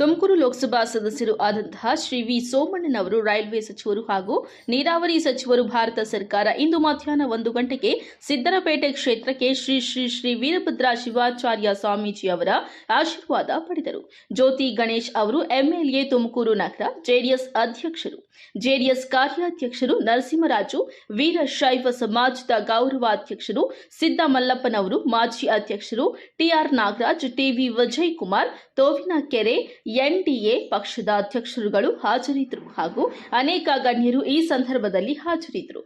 ಲೋಕಸಭಾ ಸದಸ್ಯರು ಆದಂತಹ Shri V ಸೋಮಣ್ಣನವರು railway ಸಚಿವರು ಹಾಗೂ ನೀರಾವರಿ ಸಚಿವರು ಭಾರತ ಸರ್ಕಾರ ಇಂದು ಮಧ್ಯಾಹ್ನ ಒಂದು ಗಂಟೆಗೆ ಸಿದ್ದರಪೇಟೆ ಕ್ಷೇತ್ರಕ್ಕೆ ಶ್ರೀ ಶ್ರೀ ಶ್ರೀ ವೀರಭದ್ರ ಶಿವಾಚಾರ್ಯ ಸ್ವಾಮೀಜಿ ಅವರ ಆಶೀರ್ವಾದ ಪಡೆದರು. ಜ್ಯೋತಿ ಗಣೇಶ್ ಅವರು ಎಂಎಲ್ಎ ತುಮಕೂರು ನಗರ ಜೆಡಿಎಸ್ ಅಧ್ಯಕ್ಷರು. ಜೆಡಿಎಸ್ ಕಾರ್ಯಾಧ್ಯಕ್ಷರು ನರಸಿಂಹರಾಜು ವೀರಶೈವ ಸಮಾಜದ ಗೌರವಾಧ್ಯಕ್ಷರು ಸಿದ್ದ ಮಲ್ಲಪ್ಪನವರು ಮಾಜಿ ಅಧ್ಯಕ್ಷರು ಟಿಆರ್ ನಾಗರಾಜ್ ಟಿವಿ ವಿಜಯ್ ಕುಮಾರ್ ತೋವಿನ ಕೆರೆ ಎನ್ಡಿಎ ಪಕ್ಷದ ಅಧ್ಯಕ್ಷರುಗಳು ಹಾಜರಿದ್ದರು ಹಾಗೂ ಅನೇಕ ಗಣ್ಯರು ಈ ಸಂದರ್ಭದಲ್ಲಿ ಹಾಜರಿದ್ದರು